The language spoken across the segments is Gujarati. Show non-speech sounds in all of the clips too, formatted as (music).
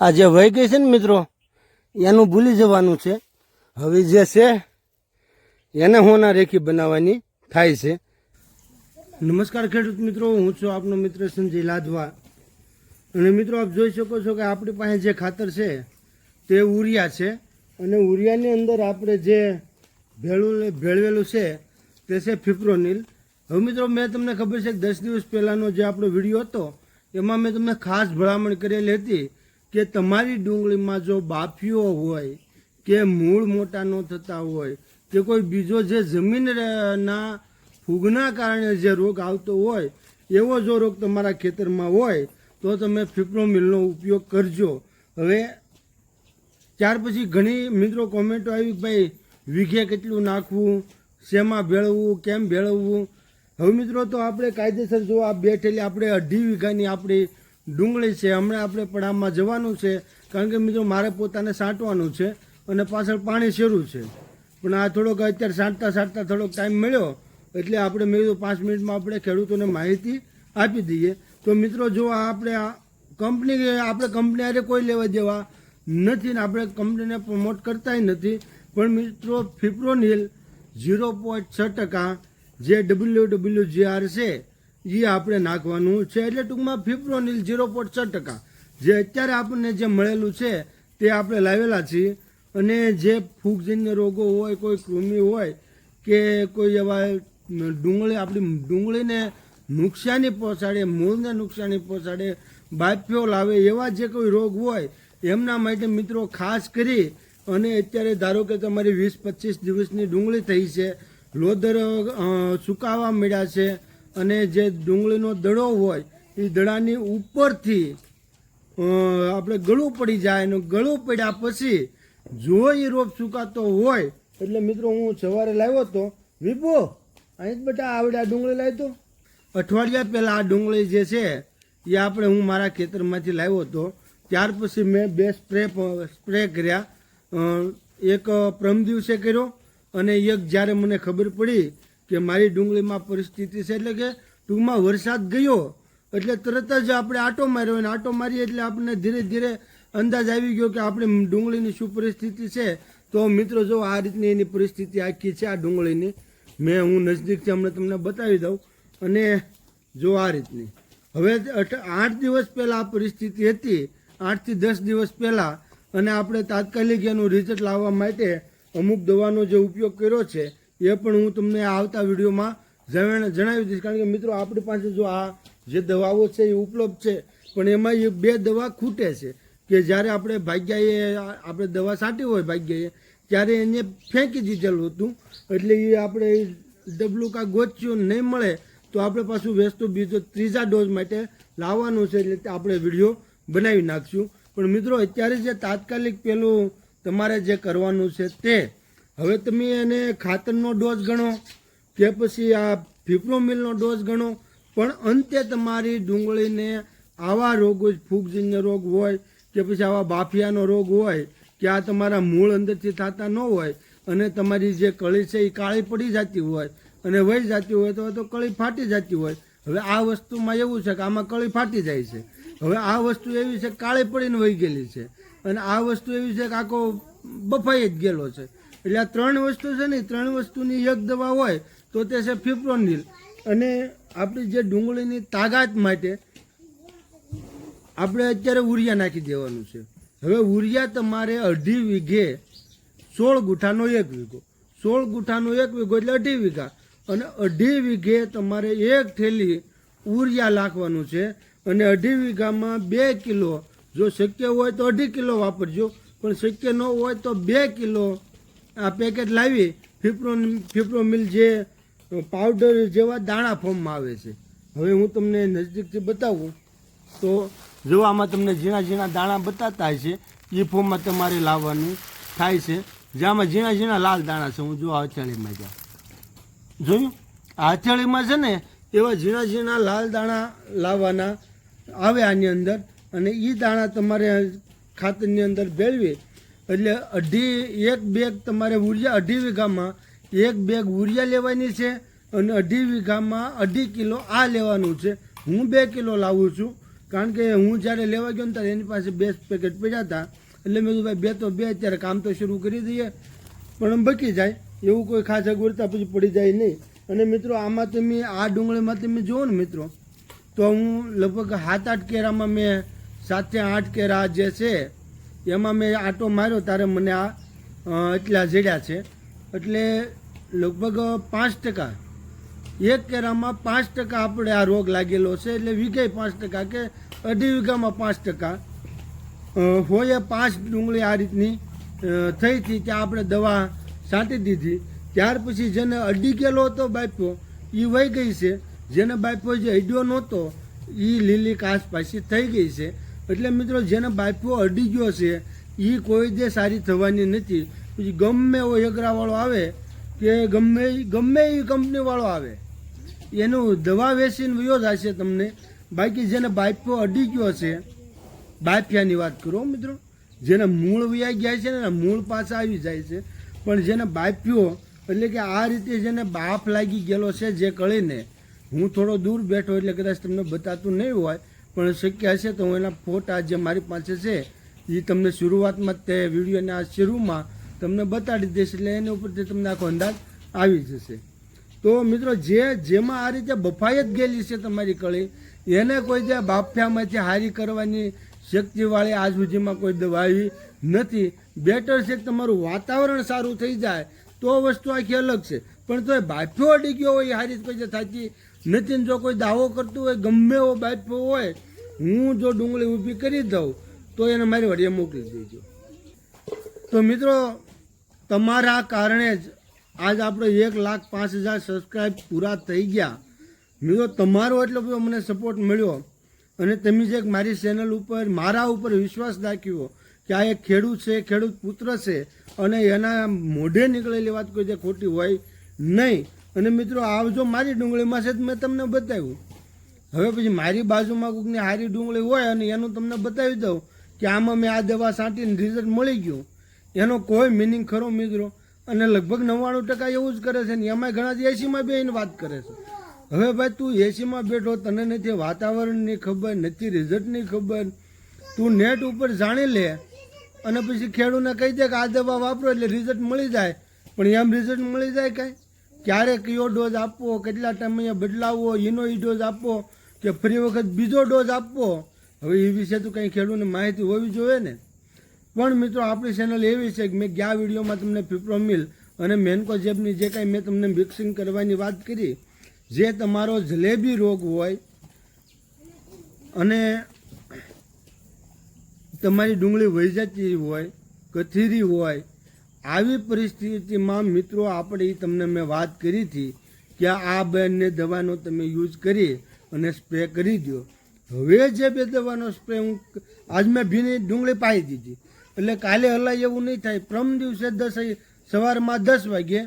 આ જે વહી ગઈ છે ને મિત્રો, એનું ભૂલી જવાનું છે. હવે જે છે, એને હોના રેખી બનાવવાની થાય છે. નમસ્કાર ખેડૂત મિત્રો, હું છું આપનો મિત્ર સંજય લાદવા અને મિત્રો, આપ જોઈ શકો છો કે આપણી પાસે જે ખાતર છે, તે ઉરિયા છે. અને ઉરિયાની અંદર આપણે જે ભેળું, ભેળવેલું છે, તે છે ફિપ્રોનિલ. હવે મિત્રો, મેં તમને ખબર છે કે દસ દિવસ પહેલાંનો જે આપણો વીડિયો હતો, એમાં મેં તમને ખાસ ભલામણ કરેલી હતી કે તમારી ડુંગળીમાં જો બાફીઓ હોય, કે મૂળ મોટા ન થતા હોય, કે કોઈ બીજો જે જમીનના ફૂગના કારણે જે રોગ આવતો હોય, એવો જો રોગ તમારા ખેતરમાં હોય, તો તમે ફિપ્રોમિલનો ઉપયોગ કરજો. હવે, ત્યાર પછી ઘણી મિત્રો કોમેન્ટો આવી ભાઈ, વીઘે કેટલું નાખવું? શેમાં ભેળવવું? કેમ ભેળવવું? હવે મિત્રો, તો આપણે કાયદેસર જો આ બેઠેલી આપણે અઢી વીઘાની આપણી ડુંગળી છે, હમણાં આપણે પડામાં જવાનું છે, કારણ કે મિત્રો મારે પોતાને સાંટવાનું છે અને પાછળ પાણી શેરું છે. પણ આ થોડોક અત્યારે સાંટતા સાંટતા થોડોક ટાઈમ મળ્યો, એટલે આપણે મેં કીધું પાંચ મિનિટમાં આપણે ખેડૂતોને માહિતી આપી દઈએ. તો મિત્રો જો આ આપણે કંપની આપણે કંપની હારે કોઈ લેવા દેવા નથી ને આપણે કંપનીને પ્રમોટ કરતાય નથી, પણ મિત્રો ફિપ્રોનિલ ઝીરો પોઈન્ટ છ ટકા જે ડબલ્યુ ડબલ્યુ આર છે એ આપણે નાખવાનું છે. એટલે ટૂંકમાં ફિપ્રોનિલ ઝીરો પોઈન્ટ છ ટકા. જે અત્યારે આપણને જે મળેલું છે, તે આપણે લાવેલા છીએ. અને જે ફૂગજન્ય રોગો હોય, કોઈ કૃમિ હોય કે કોઈ એવા ડુંગળી, આપણી ડુંગળીને નુકસાની પહોંચાડે, મૂળને નુકસાની પહોંચાડે બાફ્યો લાવે, એવા જે કોઈ રોગ હોય, એમના માટે મિત્રો ખાસ કરી અને અત્યારે ધારો કે તમારી વીસ પચીસ દિવસની ડુંગળી થઈ છે લોદર સુકાવા મળ્યા છે અને જે ડુંગળીનો દડો હોય, એ દડાની ઉપરથી આપણે ગળું પડી જાય અને ગળું પડ્યા પછી, જો એ રોપ સુકાતો હોય, એટલે મિત્રો હું સવારે લાવ્યો હતો, વિપો, અહીં જ બેટા આવડે આ ડુંગળી લાવ્યો અઠવાડિયા પહેલાં આ ડુંગળી જે છે, એ આપણે હું મારા ખેતરમાંથી લાવ્યો હતો. ત્યાર પછી મેં બે સ્પ્રે સ્પ્રે કર્યા. એક પ્રમ દિવસે કર્યો અને એક જ્યારે મને ખબર પડી કે મારી ડુંગળીમાં પરિસ્થિતિ છે એટલે કે ટૂંકમાં વરસાદ ગયો, એટલે તરત જ આપણે આટો માર્યો અને આટો મારીએ એટલે આપણને ધીરે ધીરે અંદાજ આવી ગયો કે આપણી ડુંગળીની શું પરિસ્થિતિ છે. તો મિત્રો, જો આ રીતની એની પરિસ્થિતિ આખી છે, આ ડુંગળીની, મેં હું નજદીકથી હમણાં તમને બતાવી દઉં. અને જો આ રીતની, હવે આઠ દિવસ પહેલાં આ પરિસ્થિતિ હતી આઠથી દસ દિવસ પહેલાં, અને આપણે તાત્કાલિક એનું રિઝલ્ટ લાવવા માટે અમુક દવાનો જે ઉપયોગ કર્યો છે એ પણ હું તમને આવતા વિડીયોમાં જણાવી દઈશ. કારણ કે મિત્રો, આપણી પાસે જો આ જે દવાઓ છે એ ઉપલબ્ધ છે, પણ એમાં એ બે દવા ખૂટે છે કે જ્યારે આપણે ભાગ્યાએ આપણે દવા સાટી હોય ભાગ્યાએ, ત્યારે એને ફેંકી દીધેલું હતું. એટલે એ આપણે ડબલું કાં ગોચ્યું નહીં મળે, તો આપણે પાછું વેસ્તો બીજો ત્રીજા ડોઝ માટે લાવવાનું છે. એટલે આપણે વીડિયો બનાવી નાખશું. પણ મિત્રો, અત્યારે જે તાત્કાલિક પેલું તમારે જે કરવાનું છે તે હવે તમે એને ખાતરનો ડોઝ ગણો, કે પછી આ ફિપ્રોમિલનો ડોઝ ગણો, પણ અંતે તમારી ડુંગળીને આવા રોગો, ફૂગજન્ય રોગ હોય, કે પછી આવા બાફિયાનો રોગ હોય, કે આ તમારા મૂળ અંદરથી થતા ન હોય, અને તમારી જે કળી છે એ કાળી પડી જતી હોય, અને વહી જતી હોય તો તો કળી ફાટી જતી હોય. હવે આ વસ્તુમાં એવું છે કે આમાં કળી ફાટી જાય છે. હવે આ વસ્તુ એવી છે કાળી પડીને વહી ગયેલી છે. અને આ વસ્તુ એવી છે કે આખો બફાઈ જ ગયેલો છે. એટલે આ ત્રણ વસ્તુ છે ને ત્રણ વસ્તુની એક દવા હોય તો તે છે ફિપ્રોનિલ. અને આપણી જે ડુંગળીની તાકાત માટે આપણે અત્યારે ઉરિયા નાખી દેવાનું છે. હવે ઉરિયા તમારે અઢી વીઘે સોળ ગુઠાનો એક વીઘો. સોળ ગુઠાનો એક વીઘો એટલે અઢી વીઘા. અને અઢી વીઘે તમારે એક થેલી ઉરિયા નાખવાનું છે. અને અઢી વીઘામાં બે કિલો જો શક્ય હોય તો અઢી કિલો વાપરજો. પણ શક્ય ન હોય તો બે કિલો આ પેકેટ લાવી ફિપ્રો ફિપ્રોમિલ જે પાવડર જેવા દાણા ફોર્મમાં આવે છે. હવે હું તમને નજીકથી બતાવું. તો જો આમાં તમને ઝીણા ઝીણા દાણા બતાતા છે એ ફોર્મમાં તમારે લાવવાનું થાય છે. જેમાં ઝીણા ઝીણા લાલ દાણા છે, હું જો આ હથેળીમાં જાઉં. જોયું? આ હથેળીમાં છે ને, એવા ઝીણા ઝીણા લાલ દાણા લાવવાના આવે આની અંદર. અને એ દાણા તમારે ખાતરની અંદર ભેળવી એટલે અઢી, એક બેગ તમારે ઉરિયા, અઢી વીઘામાં એક બેગ ઉરિયા લેવાની છે અને અઢી વીઘામાં અઢી કિલો આ લેવાનું છે. હું બે કિલો લાવું છું, કારણ કે હું જ્યારે લેવા ગયો ને ત્યારે એની પાસે બે પેકેટ પડ્યા હતા. એટલે મેં કીધું, ભાઈ, બે તો બે, અત્યારે કામ તો શરૂ કરી દઈએ. પણ બકી જાય, એવું કોઈ ખાસ અગવડતા પછી પડી જાય નહીં. અને મિત્રો, આમાં તમે, આ ડુંગળીમાં તમે જુઓ ને મિત્રો, તો હું લગભગ સાત આઠ કેરામાં મેં સાતથી આઠ કેરા જે છે એમાં મેં આટો માર્યો ત્યારે મને આ એટલા જડ્યા છે. એટલે લગભગ પાંચ ટકા. એક કેરામાં પાંચ ટકા આપણે આ રોગ લાગેલો છે, એટલે વીઘે પાંચ ટકા કે અઢી વીઘામાં પાંચ ટકા. હોય પાંચ ડુંગળી આ રીતની થઈ હતી ત્યાં આપણે દવા છાંટી દીધી. ત્યાર પછી જેને અઢી કિલો હતો બાપ્યો એ વહી ગઈ છે. જેને બાપ્યો જે અડ્યો નહોતો એ લીલી કાસ પાછી થઈ ગઈ છે. એટલે મિત્રો જેને બાપ્યો અડી ગયો છે એ કોઈ દે સારી થવાની નથી. પછી ગમે એવો એકરાવાળો આવે કે ગમે ગમે એ કંપનીવાળો આવે, એનું દવા વેચીને વયો જશે તમને. બાકી જેને બાપ્યો અડી ગયો છે બાપિયાની વાત કરો મિત્રો. જેને મૂળ વયા ગયા છે ને મૂળ પાછા આવી જાય છે. પણ જેને બાફ્યો એટલે કે આ રીતે જેને બાફ લાગી ગયેલો છે જે કળીને, હું થોડો દૂર બેઠો એટલે કદાચ તમને બતાતું નહીં હોય પણ શક્ય હશે તો હું એના ફોટા જે મારી પાસે છે એ તમને શરૂઆતમાં તે વિડીયોના શરૂમાં તમને બતાડી દઈશ એટલે એની ઉપરથી તમને આખો અંદાજ આવી જશે. તો મિત્રો, જે, જેમાં આ રીતે બફાઈ જ ગયેલી છે તમારી કળી, એને કોઈ જે બાફિયામાંથી હારી કરવાની શક્તિવાળી આજ સુધીમાં કોઈ દવા આવી નથી. બેટર છે તમારું વાતાવરણ સારું થઈ જાય તો વસ્તુ આખી અલગ છે. પણ તો એ બાફ્યો અડી ગયો હોય, એ હારી કોઈ થતી નથી જો કોઈ દાવો કરતું હોય, ગમે એવો બાફ્યો હોય હું જો ડુંગળી ઊભી કરી દઉં, તો એને મારી વડીએ મોકલી દેજો. તો મિત્રો, તમારા કારણે જ આજ આપણે એક લાખ પાંચ હજાર સબસ્ક્રાઈબ પૂરા થઈ ગયા. મિત્રો, તમારો એટલો બધો મને સપોર્ટ મળ્યો અને તમે જે મારી ચેનલ ઉપર, મારા ઉપર વિશ્વાસ દાખ્યો કે આ એક ખેડૂત છે, ખેડૂત પુત્ર છે અને એના મોઢે નીકળેલી વાત કોઈ જે ખોટી હોય નહીં. અને મિત્રો, આ જો મારી ડુંગળીમાં છે જ મેં તમને બતાવ્યું. હવે પછી મારી બાજુમાં કોઈકની હારી ડુંગળી હોય અને એનું તમને બતાવી દઉં કે આમાં મેં આ દવા છાંટીને રિઝલ્ટ મળી ગયું. એનો કોઈ મિનિંગ ખરો મિત્રો? અને લગભગ નવ્વાણું ટકા એવું જ કરે છે ને એમાંય ઘણા એસીમાં બે એને વાત કરે છે. હવે ભાઈ તું એસીમાં બેઠો, તને નથી વાતાવરણની ખબર, નથી રિઝલ્ટની ખબર. તું નેટ ઉપર જાણી લે અને પછી ખેડૂતને કહી દે કે આ દવા વાપરો એટલે રિઝલ્ટ મળી જાય. પણ એમ રિઝલ્ટ મળી જાય કાંઈ? ક્યારે કયો ડોઝ આપવો, કેટલા ટાઈમ બદલાવવો, એનો એ ડોઝ આપવો. કે ફરી વખત બીજો ડોઝ આપવો. હવે એ વિશે તો કંઈ ખેડૂતને માહિતી હોવી જોઈએ ને. પણ મિત્રો, આપણી ચેનલ એવી છે કે મેં ગયા વિડીયોમાં તમને ફિપ્રોમિલ અને મેન્કો જેબની જે કાંઈ મેં તમને મિક્સિંગ કરવાની વાત કરી, જે તમારો જલેબી રોગ હોય અને તમારી ડુંગળી વહી જતી હોય, કથીરી હોય, આવી પરિસ્થિતિમાં મિત્રો, આપણે તમને મેં વાત કરી હતી કે આ બેનને દવાનો તમે યુઝ કરી અને સ્પ્રે કરી દો હવે જે બે દવાનો સ્પ્રે હું આજ મેં ભીની ડુંગળી પાઈ દીધી. એટલે કાલે હલાય એવું નહીં થાય. પ્રમ દિવસે દસ સવારમાં દસ વાગ્યે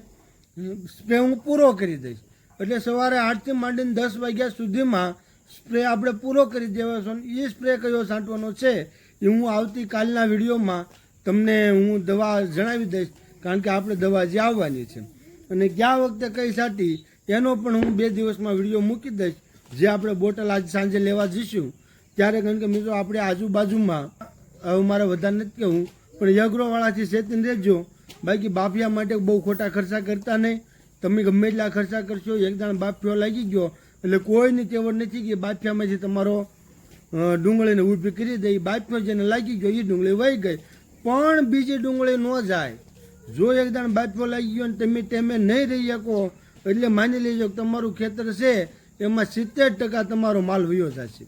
સ્પ્રે હું પૂરો કરી દઈશ. એટલે સવારે આઠથી માંડીને દસ વાગ્યા સુધીમાં સ્પ્રે આપણે પૂરો કરી દેવાનો એ સ્પ્રે કયો છાંટવાનો છે, એ હું આવતીકાલના વિડીયોમાં તમને હું દવા જણાવી દઈશ. કારણ કે આપણે દવા જે આવવાની છે. અને ગયા વખતે કઈ છાંટી એનો પણ હું બે દિવસમાં વીડિયો મૂકી દઈશ. જે આપણે બોટલ આજ સાંજે લેવા જઈશું, ત્યારે કારણ કે મિત્રો આપણે આજુબાજુમાં, હવે મારે વધારે નથી કહેવું, પણ યગ્રોવાળાથી સેતીને રહેજો. બાકી બાફિયા માટે બહુ ખોટા ખર્ચા કરતા નહીં. તમે ગમે એટલા ખર્ચા કરશો, એક દાણ બાફિયો લાગી ગયો. એટલે કોઈની તેવડ નથી કે બાફિયામાંથી તમારો ડુંગળીને ઊભી કરી દે બાફિયો જેને લાગી ગયો, એ ડુંગળી વહી ગઈ. પણ બીજી ડુંગળી ન જાય. જો એક દાણ બાફિયો લાગી ગયો અને તમે તેમે નહીં રહી શકો, એટલે માની લેજો તમારું ખેતર છે એમાં સિત્તેર ટકા તમારો માલ વયો થશે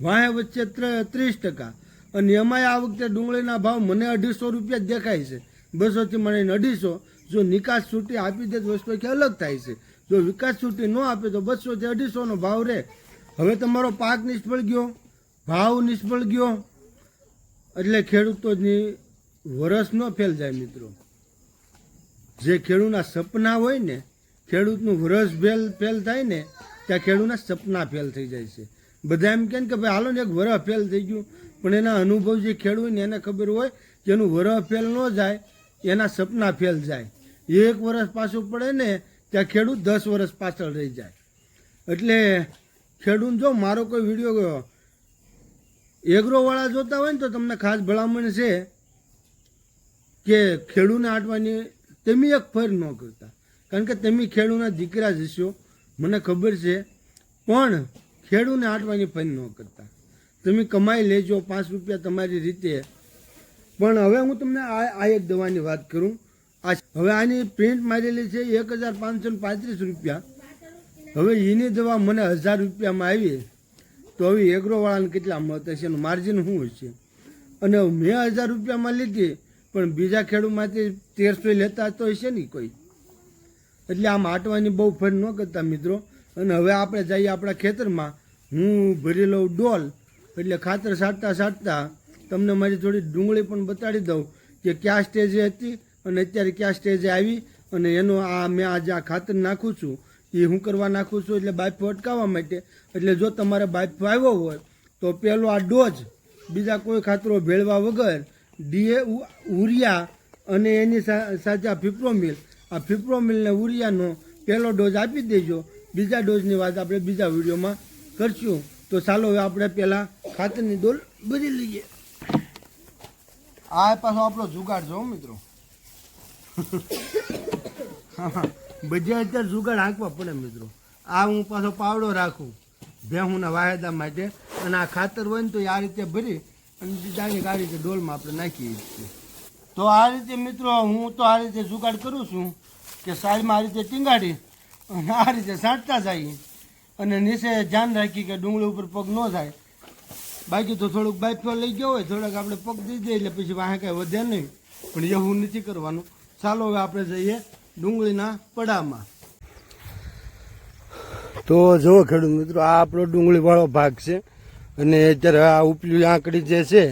વાંહે વચ્ચે ત્ર- ત્રીસ ટકા. અને એમાંય આ વખતે ડુંગળીના ભાવ મને અઢીસો રૂપિયા જ દેખાય છે. બસોથી મને અઢીસો. જો નિકાસ છૂટી આપી દે તો વસ્તુ અલગ થાય છે. જો વિકાસ છૂટી ન આપે તો બસોથી અઢીસોનો ભાવ રહે. હવે તમારો પાક નિષ્ફળ ગયો. ભાવ નિષ્ફળ ગયો. એટલે ખેડૂતોની વરસ ન ફેલ જાય મિત્રો. જે ખેડૂતના સપના હોય ને, ખેડૂતનું વરસ ફેલ ફેલ થાય ને ત્યાં ખેડૂતના સપના ફેલ થઈ જાય છે. બધા એમ કહે કે ભાઈ હાલો ને એક વરહ ફેલ થઈ ગયું. પણ એના અનુભવ જે ખેડૂત ને એને ખબર હોય કે એનું વરહ ફેલ ન જાય, એના સપના ફેલ જાય. એક વર્ષ પાછું પડે ને ત્યાં ખેડૂત દસ વર્ષ પાછળ રહી જાય. એટલે ખેડૂત જો મારો કોઈ વીડિયો એગ્રોવાળા જોતા હોય ને તો તમને ખાસ ભલામણ છે કે ખેડૂને આટવાની તમે એક ફર ન કરતા. કારણ કે તમે ખેડૂના દીકરા જશો મને ખબર છે, પણ ખેડૂને આટવાની ફાઇન ન કરતા. તમે કમાઈ લેજો, પાંચ રૂપિયા તમારી રીતે. પણ હવે હું તમને આ આ એક દવાની વાત કરું. આ હવે આની પ્રિન્ટ મારેલી છે એક હજાર પાંચસો પાંત્રીસ રૂપિયા. હવે એની દવા મને હજાર રૂપિયામાં આવી. તો હવે એગ્રોવાળાને કેટલા મત હશે એનું માર્જિન શું હશે? અને મેં હજાર રૂપિયામાં લીધી, પણ બીજા ખેડૂતમાંથી તેરસો લેતા તો હશે નહીં કોઈ. એટલે આમ આટવાની બહુ ફર ન કરતા મિત્રો. અને હવે આપણે જઈએ આપણા ખેતરમાં. હું ભરી લઉં ડોલ. એટલે ખાતર સાટતા સાટતા તમને મારી થોડી ડુંગળી પણ બતાડી દઉં કે કયા સ્ટેજે હતી અને અત્યારે કયા સ્ટેજે આવી અને એનો આ મેં આજે આ ખાતર નાખું છું. એ હું કરવા નાખું છું એટલે બાઈફો અટકાવવા માટે. એટલે જો તમારે બાઈફો આવ્યો હોય, તો પહેલો આ ડોઝ. બીજા કોઈ ખાતરો ભેળવા વગર ડીએ ઉરિયા અને એની સા- સાથે આ ફિપ્રોમિલ. આ ફિપ્રોમિલ ને ઉરિયાનો પહેલો ડોઝ આપી દેજો. બીજા ડોઝની વાત આપણે બીજા વિડીયોમાં કરશું. તો ચાલો હવે આપણે પહેલાં ખાતરની ડોલ ભરી લઈએ. આ પાછો આપણો જુગાડ જો મિત્રો. (laughs) બધા અત્યારે જુગાડ હાંકવા પડે મિત્રો. આ હું પાછો પાવડો રાખું ભેહુંના વાયદા માટે. અને આ ખાતર હોય ને તો આ રીતે ભરી અને આ રીતે ડોલમાં આપણે નાખીએ છીએ. તો આ રીતે મિત્રો હું તો આ રીતે જુગાડ કરું છું કે સાઈડમાં આ રીતે ટીંગાડી અને આ રીતે સાંટતા જઈએ અને નીચે ધ્યાન રાખી કે ડુંગળી ઉપર પગ ન થાય બાકી તો થોડુંક બાઈફો લઈ ગયો હોય, થોડાક આપણે પગ દઈ દઈએ એટલે પછી વાહે કાંઈ વધે નહીં. પણ એવું નથી કરવાનું. ચાલો હવે આપણે જઈએ ડુંગળીના પડામાં. તો જુઓ ખેડૂત મિત્રો, આ આપણો ડુંગળીવાળો ભાગ છે. અને અત્યારે આ ઉપલી આંકડી જે છે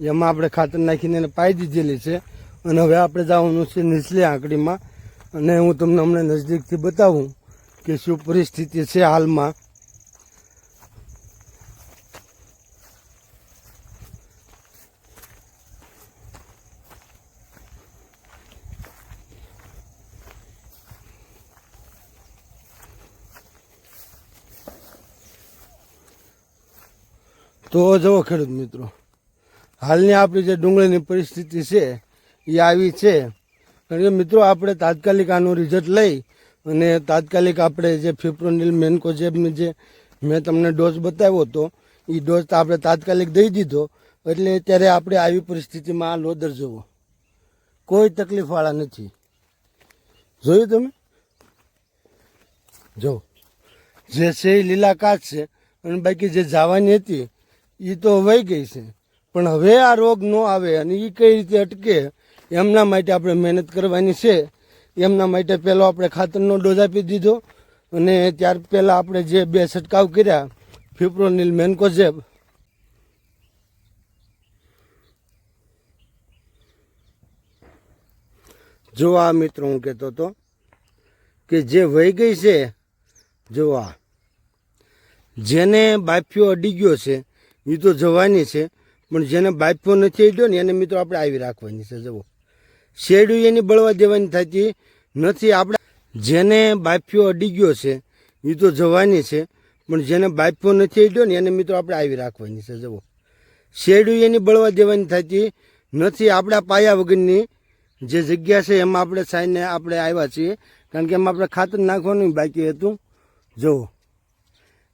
એમાં આપણે ખાતર નાખીને એને પાઈ દીધેલી છે. અને હવે આપણે જવાનું છે નીચલી આંકડીમાં અને હું તમને હમણાં નજદીકથી બતાવું કે શું પરિસ્થિતિ છે હાલમાં. તો જવો ખેડૂત મિત્રો હાલની આપણી જે ડુંગળીની પરિસ્થિતિ છે, એ આવી છે. કારણ કે મિત્રો, આપણે તાત્કાલિક આનું રિઝલ્ટ લઈ અને તાત્કાલિક આપણે જે ફિપ્રોનિલ મેન્કોજેબની જે મેં તમને ડોઝ બતાવ્યો હતો, એ ડોઝ તો આપણે તાત્કાલિક દઈ દીધો, એટલે ત્યારે આપણે આવી પરિસ્થિતિમાં આ લોદર જવો. કોઈ તકલીફવાળા નથી. જોયું તમે? જો. જે છે એ લીલા કાચ છે, અને બાકી જે જવાની હતી એ તો વહી ગઈ છે. પણ હવે આ રોગ ન આવે અને એ કઈ રીતે અટકે, એમના માટે આપણે મહેનત કરવાની છે. એમના માટે પહેલો આપણે ખાતરનો ડોઝ આપી દીધો અને ત્યાર પહેલાં આપણે જે બે છંટકાવ કર્યા, ફિપ્રોનિલ મેન્કોઝેબ. જો આ મિત્રો હું કહેતો હતો કે જે વહી ગઈ છે, જો આ, જેને બાફિયો અડી ગયો છે એ તો જવાની છે પણ જેને બાઈપો નથી આવ્યો ને એને મિત્રો આપણે આવી રાખવાની છે જવો શેરડું એની બળવા દેવાની થતી નથી. આપણે જેને બાફીઓ અડી ગયો છે એ તો જવાની છે, પણ જેને બાફીઓ નથી આવ્યો ને એને મિત્રો આપણે આવી રાખવાની છે જવો શેરડું એની બળવા દેવાની થતી નથી. આપણા પાયા વગરની જે જગ્યા છે, એમાં આપણે સાઈને આપણે આવ્યા છીએ, કારણ કે એમાં આપણે ખાતર નાખવાનું બાકી હતું. જુઓ.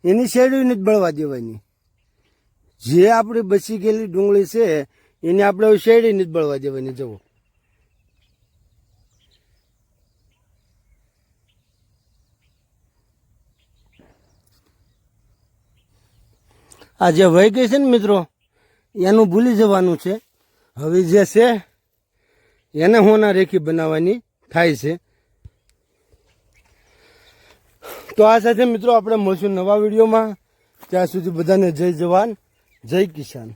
એની શેરડીને જ બળવા દેવાની. જે આપણી બચી ગયેલી ડુંગળી છે, એને આપણે શેરડીને જ બળવા દેવાની જવું આ જે વહી ગઈ છે ને મિત્રો, એનું ભૂલી જવાનું છે. હવે જે છે, એને હોના રેખી બનાવવાની થાય છે. તો આ સાથે મિત્રો આપણે મળશું નવા વિડીયોમાં. ત્યાં સુધી બધાને જય જવાન. જય કિસાન